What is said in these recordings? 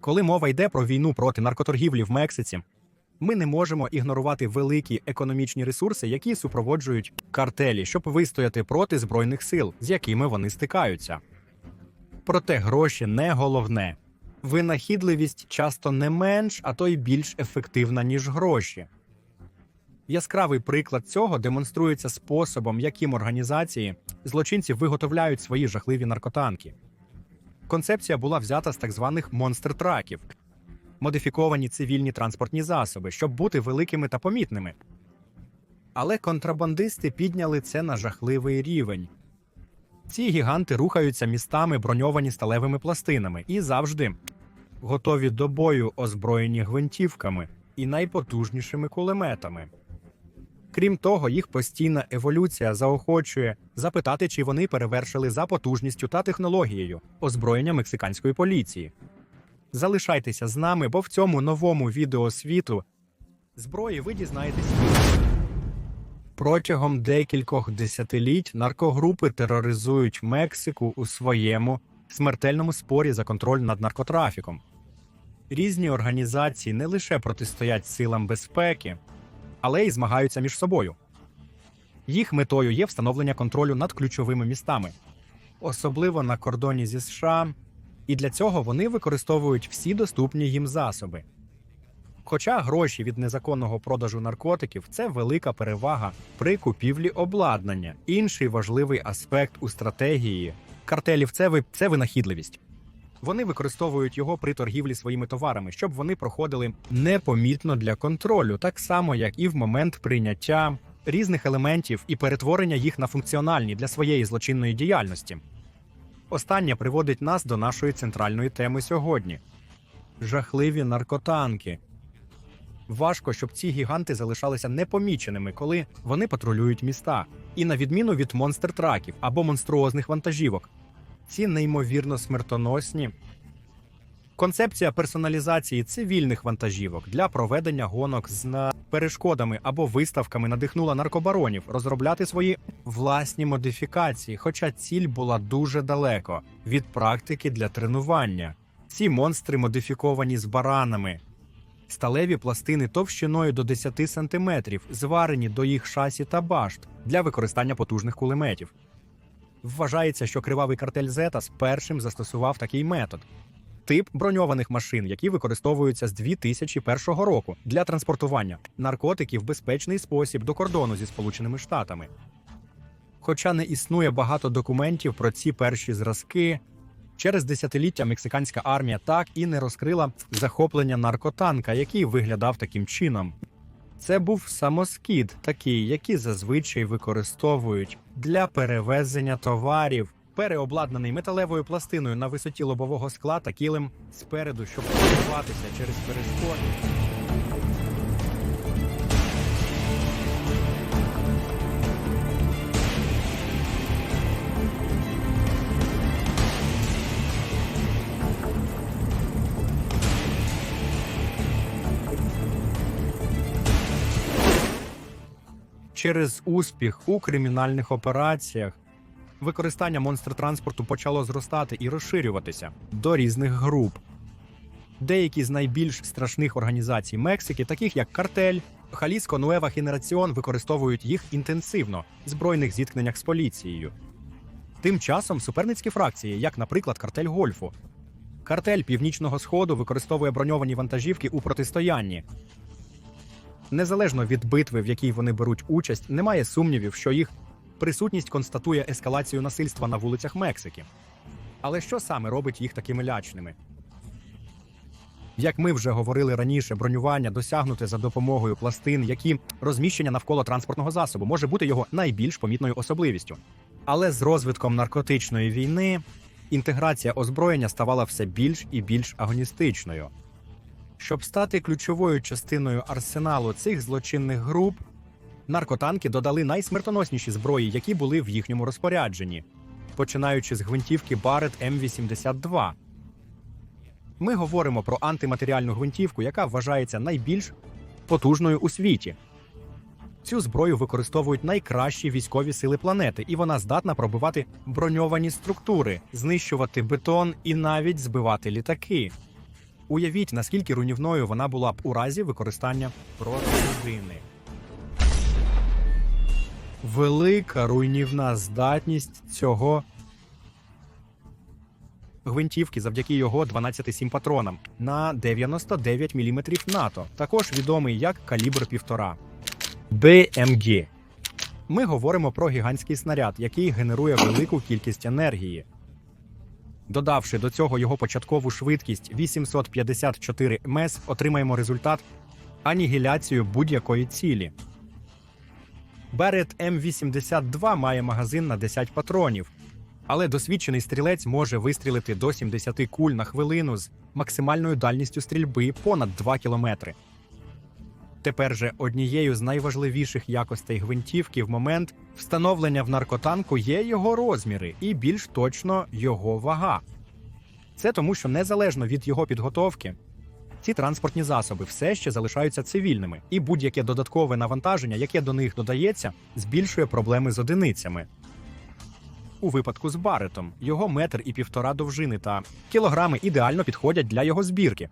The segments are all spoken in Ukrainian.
Коли мова йде про війну проти наркоторгівлі в Мексиці, ми не можемо ігнорувати великі економічні ресурси, які супроводжують картелі, щоб вистояти проти збройних сил, з якими вони стикаються. Проте гроші не головне. Винахідливість часто не менш, а то й більш ефективна, ніж гроші. Яскравий приклад цього демонструється способом, яким організації злочинці виготовляють свої жахливі наркотанки. Концепція була взята з так званих монстр-траків, модифіковані цивільні транспортні засоби, щоб бути великими та помітними. Але контрабандисти підняли це на жахливий рівень. Ці гіганти рухаються містами, броньовані сталевими пластинами, і завжди готові до бою, озброєні гвинтівками і найпотужнішими кулеметами. Крім того, їх постійна еволюція заохочує запитати, чи вони перевершили за потужністю та технологією озброєння мексиканської поліції. Залишайтеся з нами, бо в цьому новому відео світу зброї ви дізнаєтесь. Протягом декількох десятиліть наркогрупи тероризують Мексику у своєму смертельному спорі за контроль над наркотрафіком. Різні організації не лише протистоять силам безпеки, але й змагаються між собою. Їх метою є встановлення контролю над ключовими містами, особливо на кордоні зі США, і для цього вони використовують всі доступні їм засоби. Хоча гроші від незаконного продажу наркотиків це велика перевага при купівлі обладнання. Інший важливий аспект у стратегії картелів це, ви- це винахідливість. Вони використовують його при торгівлі своїми товарами, щоб вони проходили непомітно для контролю, так само як і в момент прийняття різних елементів і перетворення їх на функціональні для своєї злочинної діяльності. Останнє приводить нас до нашої центральної теми сьогодні: жахливі наркотанки. Важко, щоб ці гіганти залишалися непоміченими, коли вони патрулюють міста. І на відміну від монстр-траків або монструозних вантажівок, ці неймовірно смертоносні. Концепція персоналізації цивільних вантажівок для проведення гонок з перешкодами або виставками надихнула наркобаронів розробляти свої власні модифікації, хоча ціль була дуже далеко від практики для тренування. Ці монстри модифіковані з баранами, сталеві пластини товщиною до 10 см, зварені до їх шасі та башт для використання потужних кулеметів. Вважається, що кривавий картель Зетас першим застосував такий метод. Тип броньованих машин, які використовуються з 2001 року для транспортування наркотиків в безпечний спосіб до кордону зі Сполученими Штатами. Хоча не існує багато документів про ці перші зразки, через десятиліття мексиканська армія так і не розкрила захоплення наркотанка, який виглядав таким чином. Це був самоскід, такий, який зазвичай використовують для перевезення товарів, переобладнаний металевою пластиною на висоті лобового скла та кілем спереду, щоб просуватися через перешкоди. Через успіх у кримінальних операціях використання монстр-транспорту почало зростати і розширюватися до різних груп. Деякі з найбільш страшних організацій Мексики, таких як Картель, Халіско Нуева Генераціон, використовують їх інтенсивно в збройних зіткненнях з поліцією. Тим часом суперницькі фракції, як, наприклад, картель Гольфу, картель Північного Сходу використовує броньовані вантажівки у протистоянні. Незалежно від битви, в якій вони беруть участь, немає сумнівів, що їх присутність констатує ескалацію насильства на вулицях Мексики. Але що саме робить їх такими лячними? Як ми вже говорили раніше, бронювання досягнуте за допомогою пластин, які розміщення навколо транспортного засобу може бути його найбільш помітною особливістю. Але з розвитком наркотичної війни інтеграція озброєння ставала все більш і більш агоністичною. Щоб стати ключовою частиною арсеналу цих злочинних груп, наркотанки додали найсмертоносніші зброї, які були в їхньому розпорядженні, починаючи з гвинтівки Barrett М82. Ми говоримо про антиматеріальну гвинтівку, яка вважається найбільш потужною у світі. Цю зброю використовують найкращі військові сили планети, і вона здатна пробивати броньовані структури, знищувати бетон і навіть збивати літаки. Уявіть, наскільки руйнівною вона була б у разі використання проти людини. Велика руйнівна здатність цього гвинтівки завдяки його 12,7 патронам на 99 мм НАТО, також відомий як калібр 1,5. BMG. Ми говоримо про гігантський снаряд, який генерує велику кількість енергії. Додавши до цього його початкову швидкість 854 МС, отримаємо результат анігіляцію будь-якої цілі. Берет М82 має магазин на 10 патронів, але досвідчений стрілець може вистрілити до 70 куль на хвилину з максимальною дальністю стрільби понад 2 кілометри. Тепер же однією з найважливіших якостей гвинтівки в момент встановлення в наркотанку є його розміри і більш точно його вага. Це тому, що незалежно від його підготовки, ці транспортні засоби все ще залишаються цивільними, і будь-яке додаткове навантаження, яке до них додається, збільшує проблеми з одиницями. У випадку з баретом його метр і півтора довжини та кілограми ідеально підходять для його збірки.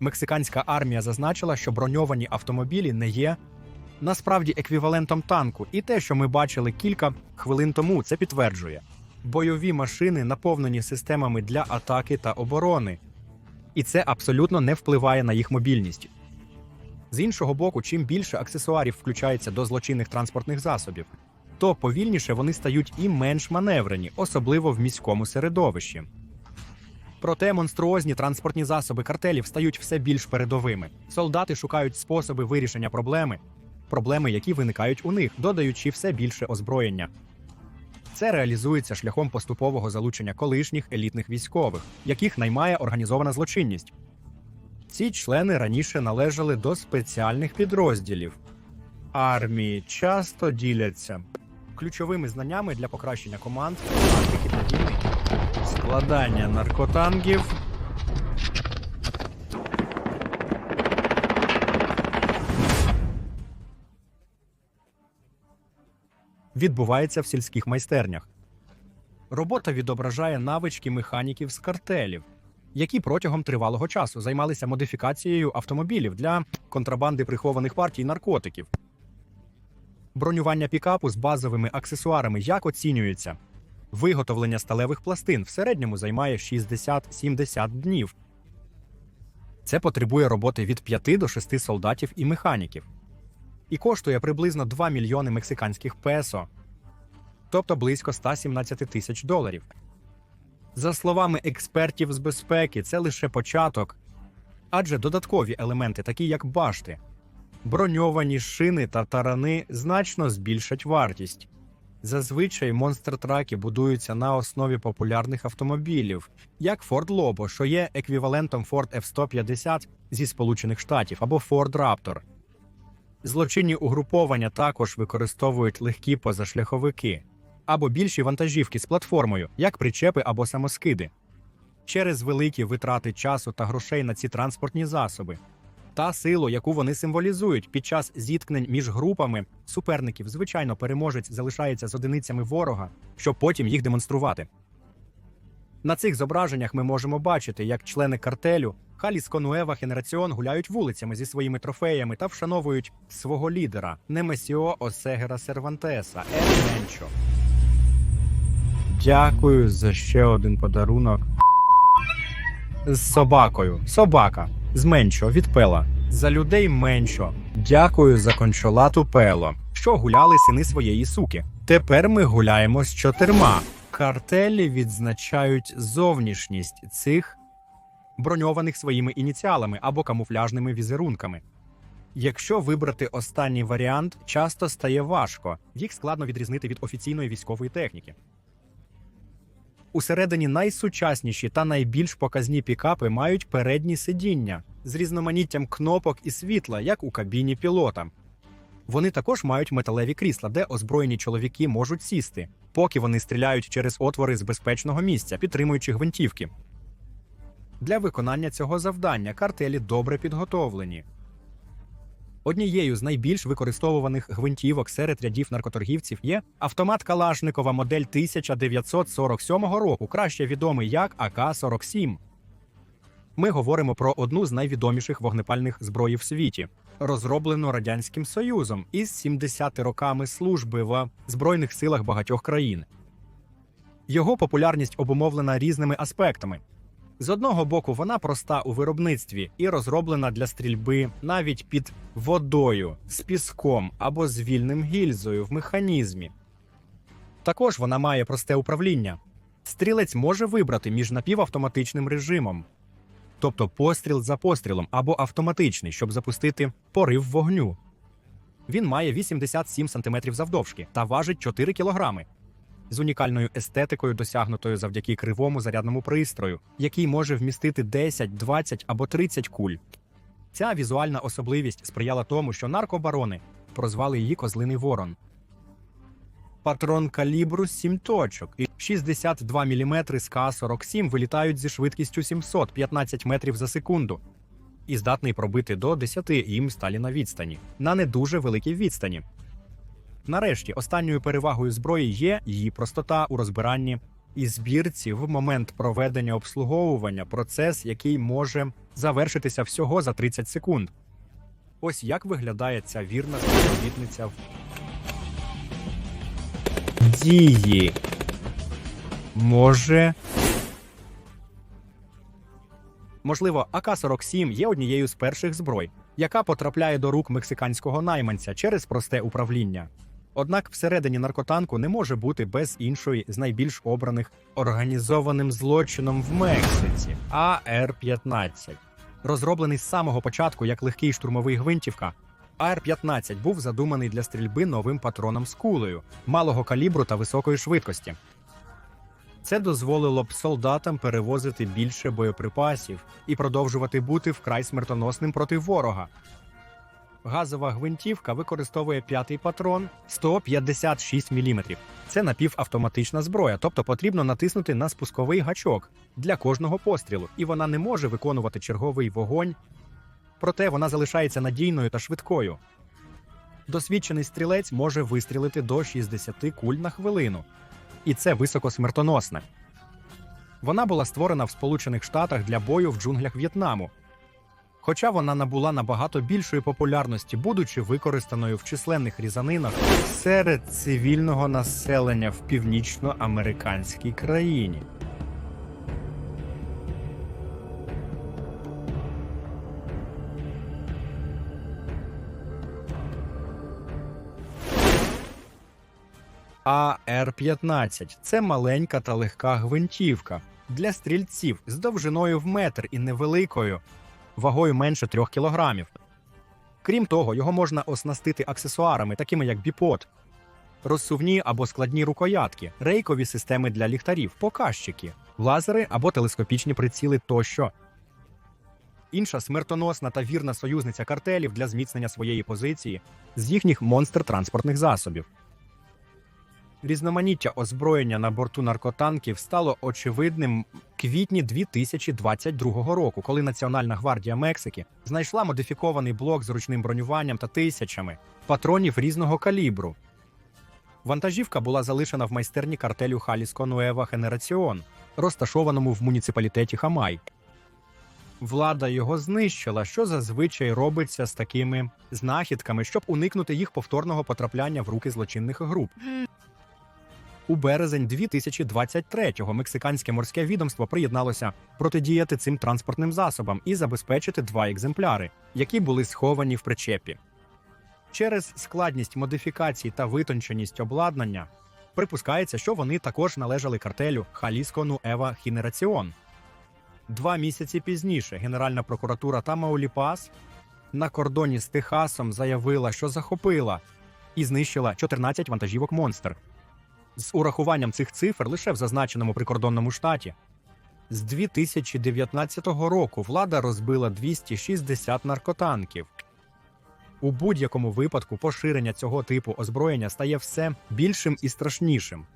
Мексиканська армія зазначила, що броньовані автомобілі не є насправді еквівалентом танку, і те, що ми бачили кілька хвилин тому, це підтверджує. Бойові машини наповнені системами для атаки та оборони, і це абсолютно не впливає на їх мобільність. З іншого боку, чим більше аксесуарів включається до злочинних транспортних засобів, то повільніше вони стають і менш маневрені, особливо в міському середовищі. Проте монструозні транспортні засоби картелів стають все більш передовими. Солдати шукають способи вирішення проблеми, проблеми, які виникають у них, додаючи все більше озброєння. Це реалізується шляхом поступового залучення колишніх елітних військових, яких наймає організована злочинність. Ці члени раніше належали до спеціальних підрозділів. Армії часто діляться ключовими знаннями для покращення команд, складання наркотангів. Відбувається в сільських майстернях. Робота відображає навички механіків з картелів, які протягом тривалого часу займалися модифікацією автомобілів для контрабанди прихованих партій наркотиків. Бронювання пікапу з базовими аксесуарами як оцінюється? Виготовлення сталевих пластин в середньому займає 60-70 днів. Це потребує роботи від 5 до 6 солдатів і механіків. І коштує приблизно 2 мільйони мексиканських песо, тобто близько 117 тисяч доларів. За словами експертів з безпеки, це лише початок, адже додаткові елементи, такі як башти, броньовані шини та тарани, значно збільшать вартість. Зазвичай монстр-траки будуються на основі популярних автомобілів, як Ford Lobo, що є еквівалентом Ford F-150 зі Сполучених Штатів, або Ford Raptor. Злочинні угруповання також використовують легкі позашляховики або більші вантажівки з платформою, як причепи або самоскиди, через великі витрати часу та грошей на ці транспортні засоби. Та силу, яку вони символізують під час зіткнень між групами суперників, звичайно, переможець залишається з одиницями ворога, щоб потім їх демонструвати. На цих зображеннях ми можемо бачити, як члени картелю Халіско Нуева Генераціон гуляють вулицями зі своїми трофеями та вшановують свого лідера Немесіо Осегера Сервантеса Ель Менчо. Дякую за ще один подарунок. З собакою. Собака. З меншо від пела. За людей меншо. Дякую за кончолату пело, що гуляли сини своєї суки. Тепер ми гуляємо з чотирма. Картелі відзначають зовнішність цих броньованих своїми ініціалами або камуфляжними візерунками. Якщо вибрати останній варіант, часто стає важко, їх складно відрізнити від офіційної військової техніки. Усередині найсучасніші та найбільш показні пікапи мають передні сидіння з різноманіттям кнопок і світла, як у кабіні пілота. Вони також мають металеві крісла, де озброєні чоловіки можуть сісти, поки вони стріляють через отвори з безпечного місця, підтримуючи гвинтівки. Для виконання цього завдання картелі добре підготовлені. Однією з найбільш використовуваних гвинтівок серед рядів наркоторгівців є автомат Калашникова модель 1947 року, краще відомий як АК-47. Ми говоримо про одну з найвідоміших вогнепальних зброї в світі, розроблену радянським союзом із 70 роками служби в збройних силах багатьох країн. Його популярність обумовлена різними аспектами. З одного боку, вона проста у виробництві і розроблена для стрільби навіть під водою, з піском або з вільним гільзою в механізмі. Також вона має просте управління. Стрілець може вибрати між напівавтоматичним режимом, тобто постріл за пострілом або автоматичний, щоб запустити порив вогню. Він має 87 см завдовжки та важить 4 кг. З унікальною естетикою, досягнутою завдяки кривому зарядному пристрою, який може вмістити 10, 20 або 30 куль. Ця візуальна особливість сприяла тому, що наркобарони прозвали її Козлиний Ворон. Патрон калібру 7 точок і 62 мм з К-47 вилітають зі швидкістю 715 метрів за секунду і здатний пробити до 10 їм сталі на відстані на не дуже великій відстані. Нарешті, останньою перевагою зброї є її простота у розбиранні і збірці в момент проведення обслуговування, процес, який може завершитися всього за 30 секунд. Ось як виглядає ця вірна співробітниця в дії. Може. Можливо, АК-47 є однією з перших зброй, яка потрапляє до рук мексиканського найманця через просте управління. Однак всередині наркотанку не може бути без іншої з найбільш обраних організованим злочином в Мексиці АР-15. Розроблений з самого початку як легкий штурмовий гвинтівка, АР-15 був задуманий для стрільби новим патроном з кулею, малого калібру та високої швидкості. Це дозволило б солдатам перевозити більше боєприпасів і продовжувати бути вкрай смертоносним проти ворога. Газова гвинтівка використовує п'ятий патрон 156 мм. Це напівавтоматична зброя, тобто потрібно натиснути на спусковий гачок для кожного пострілу, і вона не може виконувати черговий вогонь, проте вона залишається надійною та швидкою. Досвідчений стрілець може вистрілити до 60 куль на хвилину, і це високосмертоносне. Вона була створена в Сполучених Штатах для бою в джунглях В'єтнаму. Хоча вона набула набагато більшої популярності, будучи використаною в численних різанинах серед цивільного населення в північноамериканській країні. АР-15 це маленька та легка гвинтівка для стрільців з довжиною в метр і невеликою вагою менше 3 кілограмів. Крім того, його можна оснастити аксесуарами, такими як біпод, розсувні або складні рукоятки, рейкові системи для ліхтарів, показчики, лазери або телескопічні приціли тощо. Інша смертоносна та вірна союзниця картелів для зміцнення своєї позиції з їхніх монстр транспортних засобів. Різноманіття озброєння на борту наркотанків стало очевидним квітні 2022 року, коли Національна гвардія Мексики знайшла модифікований блок з ручним бронюванням та тисячами патронів різного калібру. Вантажівка була залишена в майстерні картелю Халіско Нуева Генераціон, розташованому в муніципалітеті Хамай. Влада його знищила, що зазвичай робиться з такими знахідками, щоб уникнути їх повторного потрапляння в руки злочинних груп. У березень 2023-го мексиканське морське відомство приєдналося протидіяти цим транспортним засобам і забезпечити два екземпляри, які були сховані в причепі. Через складність модифікацій та витонченість обладнання припускається, що вони також належали картелю Халіско Нуева Хінераціон. Два місяці пізніше Генеральна прокуратура Тамауліпас на кордоні з Техасом заявила, що захопила і знищила 14 вантажівок монстр. З урахуванням цих цифр лише в зазначеному прикордонному штаті. З 2019 року влада розбила 260 наркотанків. У будь-якому випадку поширення цього типу озброєння стає все більшим і страшнішим.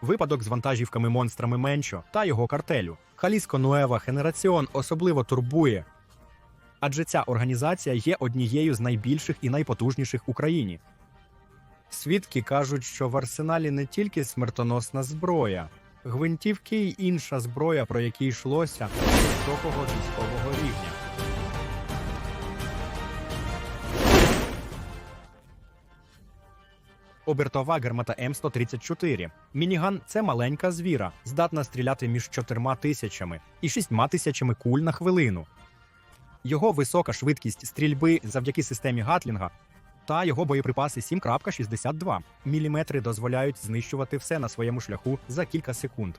Випадок з вантажівками монстрами Менчо та його картелю Халіско Нуева Генераціон особливо турбує, адже ця організація є однією з найбільших і найпотужніших в Україні. Свідки кажуть, що в арсеналі не тільки смертоносна зброя, гвинтівки й інша зброя, про які йшлося високого військового рівня. Обертова гармата М134. Мініган це маленька звіра, здатна стріляти між чотирма тисячами і шістьма тисячами куль на хвилину. Його висока швидкість стрільби завдяки системі Гатлінга та його боєприпаси 7.62 мм дозволяють знищувати все на своєму шляху за кілька секунд.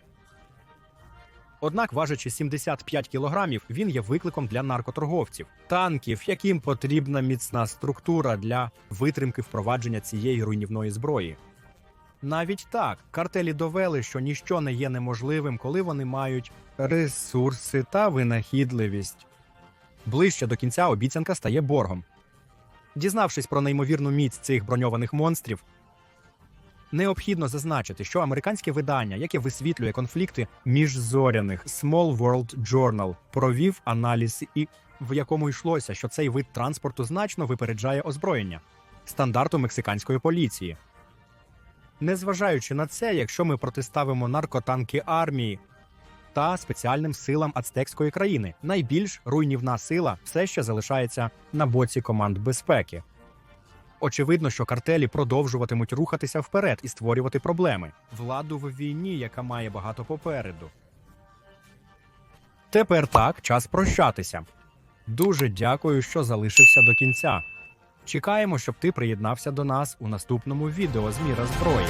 Однак, важачи 75 кілограмів, він є викликом для наркоторговців, танків, яким потрібна міцна структура для витримки впровадження цієї руйнівної зброї. Навіть так, картелі довели, що ніщо не є неможливим, коли вони мають ресурси та винахідливість. Ближче до кінця обіцянка стає боргом. Дізнавшись про неймовірну міць цих броньованих монстрів, необхідно зазначити, що американське видання, яке висвітлює конфлікти міжзоряних Small World Journal, провів аналіз, і в якому йшлося, що цей вид транспорту значно випереджає озброєння стандарту мексиканської поліції. Незважаючи на це, якщо ми протиставимо наркотанки армії та спеціальним силам ацтекської країни, найбільш руйнівна сила все ще залишається на боці команд безпеки. Очевидно, що картелі продовжуватимуть рухатися вперед і створювати проблеми. Владу в війні, яка має багато попереду. Тепер так, час прощатися. Дуже дякую, що залишився до кінця. Чекаємо, щоб ти приєднався до нас у наступному відео з міра зброї.